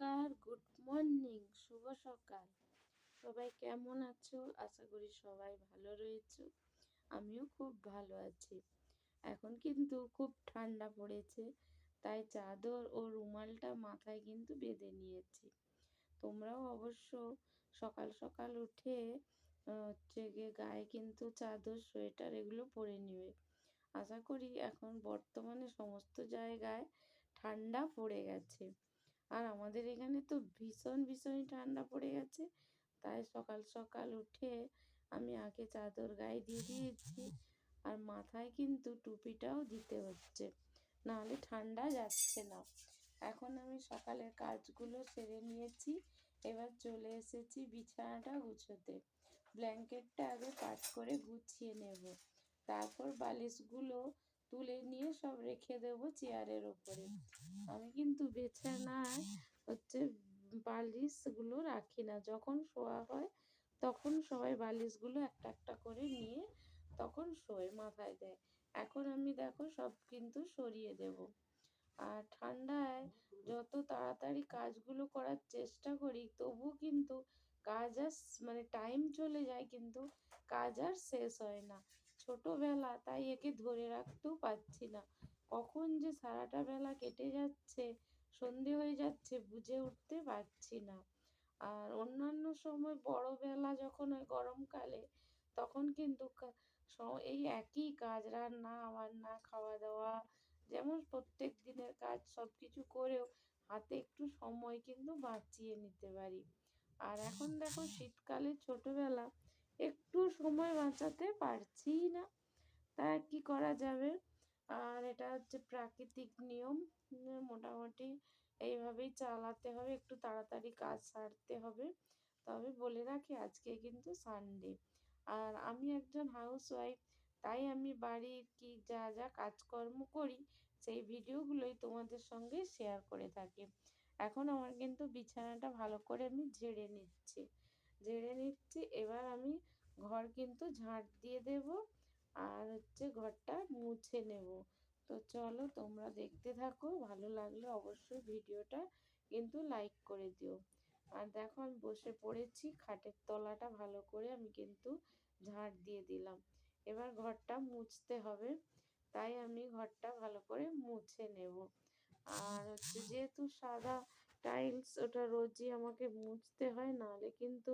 নমস্কার, good morning, শুভ সকাল। সবাই কেমন আছো? আশা করি সবাই ভালো রয়েছে। আমিও খুব ভালো আছি। এখন কিন্তু খুব ঠান্ডা পড়েছে, তাই চাদর ও রুমালটা মাথায় কিন্তু বেঁধে নিয়েছি। তোমরাও অবশ্য সকাল সকাল উঠে হচ্ছে গিয়ে গায়ে কিন্তু চাদর, সোয়েটার এগুলো পরে নিবে। আশা করি এখন বর্তমানে সমস্ত জায়গায় ঠান্ডা পড়ে গেছে। আর আমাদের এখানে তো ভীষণ, ভীষণই ঠান্ডা পড়ে গেছে। তাই সকাল সকাল উঠে আমি আগে চাদর গায়ে দিয়ে দিয়েছি। আর মাথায় কিন্তু টুপিটাও দিতে হচ্ছে। নাহলে ঠান্ডা যাচ্ছে না। এখন আমি সকালের কাজগুলো সেরে নিয়েছি। এবার চলে এসেছি বিছানাটা গুছোতে। ব্ল্যাঙ্কেটটা আগে পাট করে গুছিয়ে নেব। তারপর বালিশগুলো তুলে নিয়ে সব রেখে দেব চেয়ারের ওপরে। আমি কিন্তু বিছানায় হচ্ছে বালিশগুলো রাখি না। যখন শোয়া হয়, তখন সবাই বালিশগুলো একটা একটা করে নিয়ে তখন শোয়, মাথায় দেয়। এখন আমি দেখো সব কিন্তু সরিয়ে দেব। আর ঠান্ডায় যত তাড়াতাড়ি কাজগুলো করার চেষ্টা করি, তবু কিন্তু কাজ আর মানে টাইম চলে যায় কিন্তু কাজ আর শেষ হয় না। ছোটোবেলা তাই একে ধরে রাখতেও পারছি না। কখন যে সারাটা বেলা কেটে যাচ্ছে, সন্ধে হয়ে যাচ্ছে বুঝে উঠতে পারছি না। আর অন্যান্য সময় বড়বেলা যখন হয় গরমকালে, তখন কিন্তু এই একই কাজ, রান্না, বান্না খাওয়া দাওয়া যেমন প্রত্যেক দিনের কাজ সব কিছু করেও হাতে একটু সময় কিন্তু বাঁচিয়ে নিতে পারি। আর এখন দেখো শীতকালে ছোটোবেলা একটু সময় বাঁচাতে পারছি না। তা কি করা যাবে? আর এটা হচ্ছে প্রাকৃতিক নিয়ম। মোটামুটি এইভাবেই চালাতে হবে, একটু তাড়াতাড়ি কাজ সারতে হবে। তবে বলে রাখি, আজকে কিন্তু সানডে আর আমি একজন হাউস ওয়াইফ তাই আমি বাড়ির কি যা যা কাজকর্ম করি, সেই ভিডিওগুলোই তোমাদের সঙ্গে শেয়ার করে থাকি। এখন আমার কিন্তু বিছানাটা ভালো করে আমি ঝেড়ে নিচ্ছি। ঝেড়ে নিচ্ছি। এবার আমি ঘর কিন্তু ঝাঁট দিয়ে দেব আর হচ্ছে ঘরটা মুছে নেব। তো চলো তোমরা দেখতে থাকো, ভালো লাগলে অবশ্যই ভিডিওটা কিন্তু লাইক করে দিও। আর দেখো আমি বসে পড়েছি, খাটের তলাটা ভালো করে আমি কিন্তু ঝাঁট দিয়ে দিলাম। এবার ঘরটা মুছতে হবে, তাই আমি ঘরটা ভালো করে মুছে নেব। আর হচ্ছে যেহেতু সাদা টাইলস ওটা রোজই আমাকে মুছতে হয়, নাহলে কিন্তু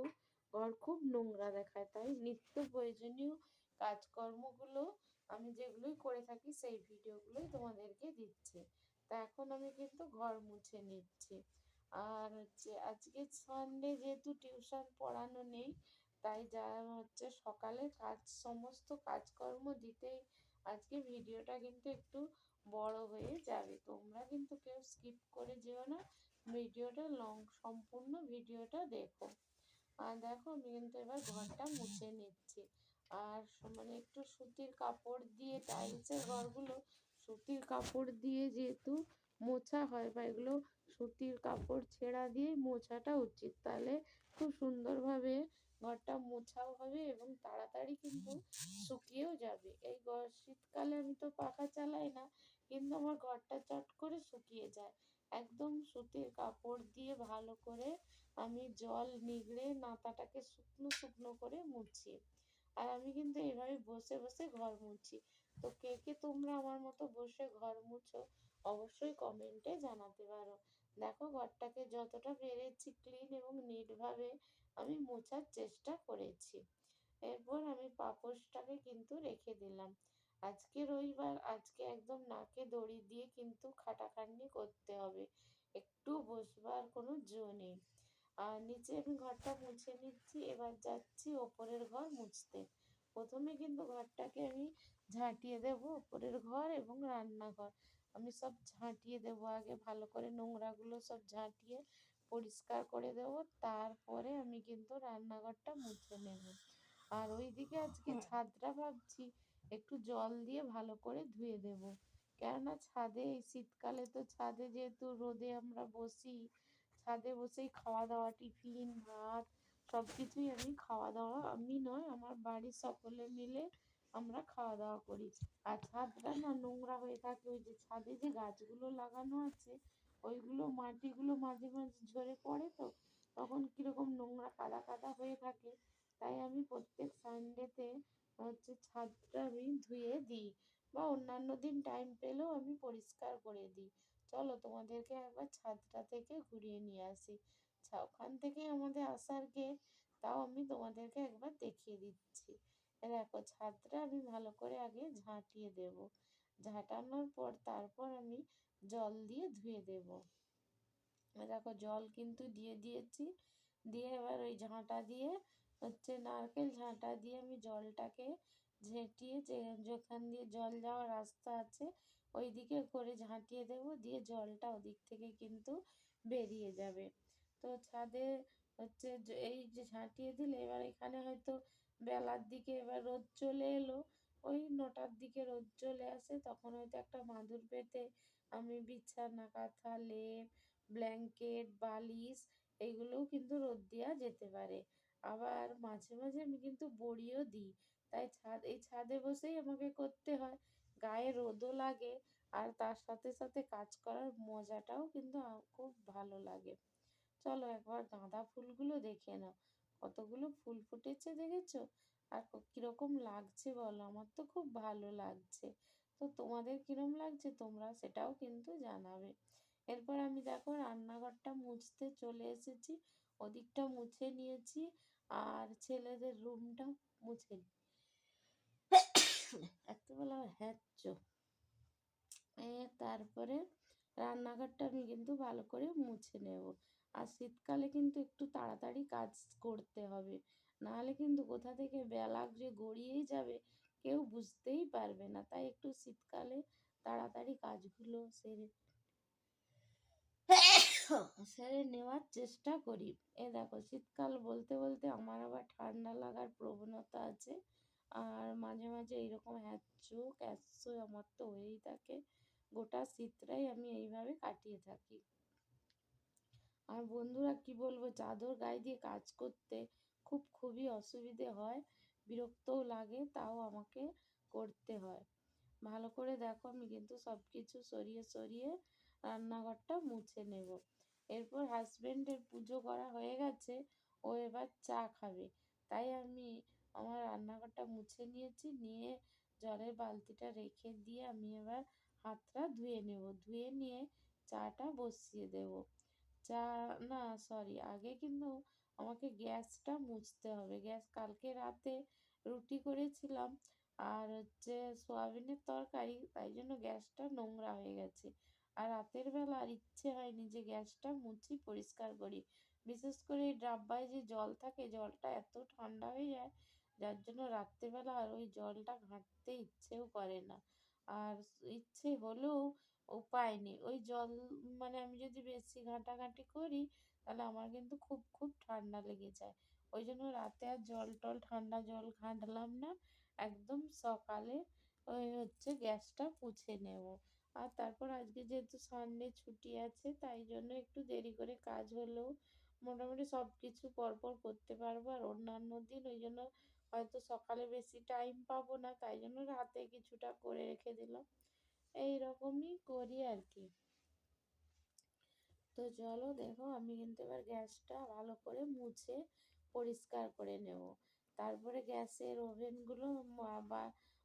ঘর খুব নোংরা দেখায়। তাই নিত্য প্রয়োজনীয় কাজকর্মগুলো আমি যেগুলোই করে থাকি, সেই ভিডিওগুলোই তোমাদেরকে দিচ্ছি। তা এখন আমি কিন্তু ঘর মুছে নিচ্ছি। আর হচ্ছে আজকে সানডে যেহেতু টিউশন পড়ানো নেই, তাই যা হচ্ছে সকালে কাজ, সমস্ত কাজকর্ম দিতেই আজকে ভিডিওটা কিন্তু একটু বড় হয়ে যাবে। তোমরা কিন্তু কেউ স্কিপ করে যেও না। ভিডিওটা লং সম্পূর্ণ ভিডিওটা দেখো। আর দেখো, আমি কিন্তু এবার ঘরটা মুছে নিচ্ছি। আর মানে একটু সুতির কাপড় দিয়ে টাইলসের ঘরগুলো, সুতির কাপড় দিয়ে যেহেতু মোছা হয় বা এগুলো সুতির কাপড় ছেঁড়া দিয়ে মোছাটা উচিত। তাহলে খুব সুন্দরভাবে ঘরটা মোছাও হবে এবং তাড়াতাড়ি কিন্তু শুকিয়েও যাবে। এই শীতকালে আমি তো পাখা চালাই না, কিন্তু আমার ঘরটা চট করে শুকিয়ে যায়। একদম সুতির কাপড় দিয়ে ভালো করে আমি জল নিগড়ে নাতাটাকে শুকনো শুকনো করে মুছি আর আমি কিন্তু এভাবে বসে বসে ঘর মুছি তো কে কে তোমরা আমার মতো বসে ঘর মুছো অবশ্যই কমেন্টে জানাতে পারো। দেখো ঘরটাকে যতটা পেরেছি ক্লিন এবং নিটভাবে আমি মোছার চেষ্টা করেছি। এরপর আমি পাপোশটাকে কিন্তু রেখে দিলাম। আজকে রবিবার আজকে একদম নাকে দড়ি দিয়ে কিন্তু খাটাখাটনি করতে হবে। একটু বসবার কোনো জো নেই। আর নিচে আমি ঘরটা মুছে নিচ্ছি এবার যাচ্ছি ওপরের ঘর মুছতে। প্রথমে কিন্তু ঘরটাকে আমি ঝাঁটিয়ে দেবো ওপরের ঘর এবং রান্নাঘর। আমি সব ঝাঁটিয়ে দেবো আগে ভালো করে নোংরাগুলো সব ঝাঁটিয়ে পরিষ্কার করে দেবো। তারপরে আমি কিন্তু রান্নাঘরটা মুছে নেব। আর ওইদিকে আজকে ছাদটা ভাবছি একটু জল দিয়ে ভালো করে ধুয়ে দেব। কেননা ছাদে, এই শীতকালে তো ছাদে যেহেতু রোদে আমরা বসি, ছাদে বসেই খাওয়া দাওয়া, টিফিন, ভাত সব কিছুই আমি খাওয়া দাওয়া, আমি নয়, আমার বাড়ির সকলে মিলে আমরা খাওয়া দাওয়া করি। আর ছাদটা না নোংরা হয়ে থাকে, ওই যে ছাদে যে গাছগুলো লাগানো আছে, ওইগুলো মাটিগুলো মাঝে মাঝে ঝরে পড়ে তো, তখন কীরকম নোংরা কাদা কাদা হয়ে থাকে। তাই আমি প্রত্যেক সানডেতে হচ্ছে ছাদটা আমি ধুয়ে দিই বা অন্যান্য দিন টাইম পেলেও আমি পরিষ্কার করে দিই। চলো তোমাদেরকে একবার ছাদটা থেকে ঘুরিয়ে নিয়ে আসি। ওখান থেকে আমাদের আসার গেট তাও আমি তোমাদেরকে একবার দেখিয়ে দিচ্ছি। দেখো, ছাদটা আমি ভালো করে আগে ঝাঁটিয়ে দেব। ঝাঁটানোর পর তারপর আমি জল দিয়ে ধুয়ে দেব। দেখো, জল কিন্তু দিয়ে দিয়েছি। দিয়ে এবার ওই ঝাঁটা দিয়ে হচ্ছে নারকেল ঝাঁটা দিয়ে আমি জলটাকে ঝেঁটিয়ে যে যেখান দিয়ে জল যাওয়ার রাস্তা আছে ওই দিকে করে ঝাঁটিয়ে দেব, দিয়ে জলটা ওদিক থেকে কিন্তু বেরিয়ে যাবে। তো ছাদে হচ্ছে এই যে ঝাঁটিয়ে দিলে এবার এখানে হয়তো বেলার দিকে এবার রোদ চলে এলো, ওই নটার দিকে রোদ চলে আসে, তখন হয়তো একটা মাদুর পেতে আমি বিছানা, কাঁথা, লেপ, ব্ল্যাঙ্কেট, বালিশ এইগুলোও কিন্তু রোদ দেওয়া যেতে পারে। আবার মাঝে মাঝে আমি কিন্তু বড়িও দিই। তাই ছাদ, এই ছাদে বসেই আমাকে করতে হয়। গায়ে রোদও লাগে আর তার সাথে সাথে কাজ করার মজাটাও কিন্তু খুব ভালো লাগে। চলো একবার গাঁদা ফুলগুলো দেখে নাও। কতগুলো ফুল ফুটেছে দেখেছ? আর কীরকম লাগছে বলো? আমার তো খুব ভালো লাগছে। তো তোমাদের কীরকম লাগছে তোমরা সেটাও কিন্তু জানাবে। এরপর আমি দেখো রান্নাঘরটা মুছতে চলে এসেছি। ওদিকটা মুছে নিয়েছি। আর ছেলেদের রুমটা মুছে এতবেলা হ্যাচ্ছ তারপরে রান্নাঘরটা আমি কিন্তু ভালো করে মুছে নেব। আর শীতকালে কিন্তু একটু তাড়াতাড়ি কাজ করতে হবে। নাহলে কিন্তু কোথা থেকে বেলা যে গড়িয়েই যাবে কেউ বুঝতেই পারবে না। তাই একটু শীতকালে তাড়াতাড়ি কাজগুলো সেরে সেরে নেওয়ার চেষ্টা করি। এ দেখো, শীতকাল বলতে বলতে আমার আবার ঠান্ডা লাগার প্রবণতা আছে। আর মাঝে মাঝে এইরকম হ্যাচু ক্যাচু আমার তো হয়েই থাকে। গোটা শীতটাই আমি এইভাবে কাটিয়ে থাকি। আর বন্ধুরা, কি বলব, চাদর গায়ে দিয়ে কাজ করতে খুব, খুবই অসুবিধে হয়, বিরক্তও লাগে, তাও আমাকে করতে হয়। ভালো করে দেখো, আমি কিন্তু সব কিছু সরিয়ে সরিয়ে রান্নাঘরটা মুছে নেব। এরপর হাজব্যান্ডের পুজো করা হয়ে গেছে, ও এবার চা খাবে। তাই আমি আমার রান্নাঘরটা মুছে নিয়েছি, নিয়ে জলের বালতিটা রেখে দিয়ে আমি এবার হাতটা ধুয়ে নেব। ধুয়ে নিয়ে চাটা বসিয়ে দেব। চা না সরি আগে কিন্তু আমাকে গ্যাসটা মুছতে হবে। গ্যাস কালকে রাতে রুটি করেছিলাম আর হচ্ছে সোয়াবিনের তরকারি, তাই জন্য গ্যাসটা নোংরা হয়ে গেছে। আর রাতের বেলা আর ইচ্ছে হয়নি যে গ্যাসটা মুছি পরিষ্কার করি। বিশেষ করে এই ডাব্বায় যে জল থাকে, জলটা এত ঠান্ডা হয়ে যায়, যার জন্য রাত্রেবেলা আর ওই জলটা ঘাঁটতে ইচ্ছেও করে না। আর ইচ্ছে হলেও উপায় নেই। ওই জল মানে আমি যদি বেশি ঘাঁটাঘাঁটি করি, তাহলে আমার কিন্তু খুব খুব ঠান্ডা লেগে যায়। ওই জন্য রাতে আর জল টল ঠান্ডা জল ঘাঁটলাম না। একদম সকালে ওই হচ্ছে গ্যাসটা পুছে নেব। আর তারপর আজকে যেহেতু সানডে ছুটি আছে, তাই জন্য একটু দেরি করে কাজ হলেও মোটামুটি সব কিছু পরপর করতে পারব। আর অন্যান্য দিন ওই জন্য হয়তো সকালে বেশি টাইম পাবো না, তাই জন্য রাতে কিছুটা করে রেখে দিলাম। এই রকমই করি আর কি। তো চলো দেখো, আমি কিন্তু এবার গ্যাসটা ভালো করে মুছে পরিষ্কার করে নেব। তারপরে গ্যাসের ওভেনগুলো বা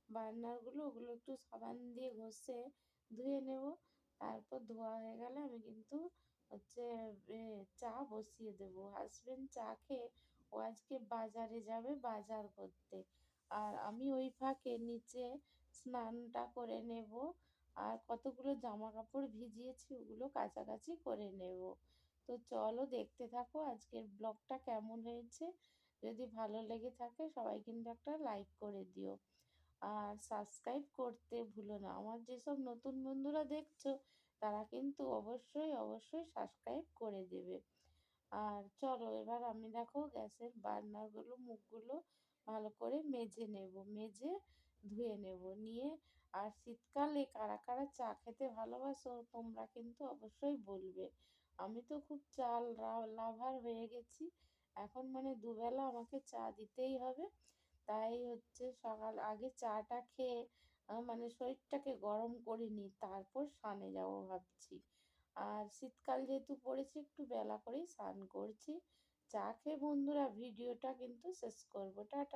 বার্নারগুলো ওগুলো একটু সাবান দিয়ে ঘষে ধুয়ে নেব। তারপর ধোয়া হয়ে গেলে আমি কিন্তু হচ্ছে চা বসিয়ে দেবো। হাজব্যান্ড চা খেয়ে ও আজকে বাজারে যাবে বাজার করতে। আর আমি ওই ফাঁকে নিচে স্নানটা করে নেব। আর কতগুলো জামা কাপড় ভিজিয়েছি ওগুলো কাছাকাছি করে নেব। তো চলো দেখতে থাকো আজকের ব্লগটা কেমন হয়েছে। যদি ভালো লেগে থাকে সবাই কিন্তু একটা লাইক করে দিও। আর সাবস্ক্রাইব করতে ভুলো না। আমার যেসব নতুন বন্ধুরা দেখছ, তারা কিন্তু অবশ্যই অবশ্যই সাবস্ক্রাইব করে দেবে। আর চলো, এবার আমি দেখো গ্যাসের বার্নারগুলো, মুখগুলো ভালো করে মেজে নেব, মেজে ধুয়ে নেব। নিয়ে আর শীতকালে কারা কারা চা খেতে ভালোবাসো, তোমরা কিন্তু অবশ্যই বলবে। আমি তো খুব চাল লাভার হয়ে গেছি। এখন মানে দুবেলা আমাকে চা দিতেই হবে। তাই হচ্ছে সকাল আগে চাটা খেয়ে মানে শরীরটাকে গরম করে নিই তারপর স্নানে যাব ভাবছি। আর শীতকাল যেহেতু পড়েছে, একটু বেলা করেই স্নান করছি। চা খেয়ে বন্ধুরা, ভিডিওটা কিন্তু শেষ করব। টাটা।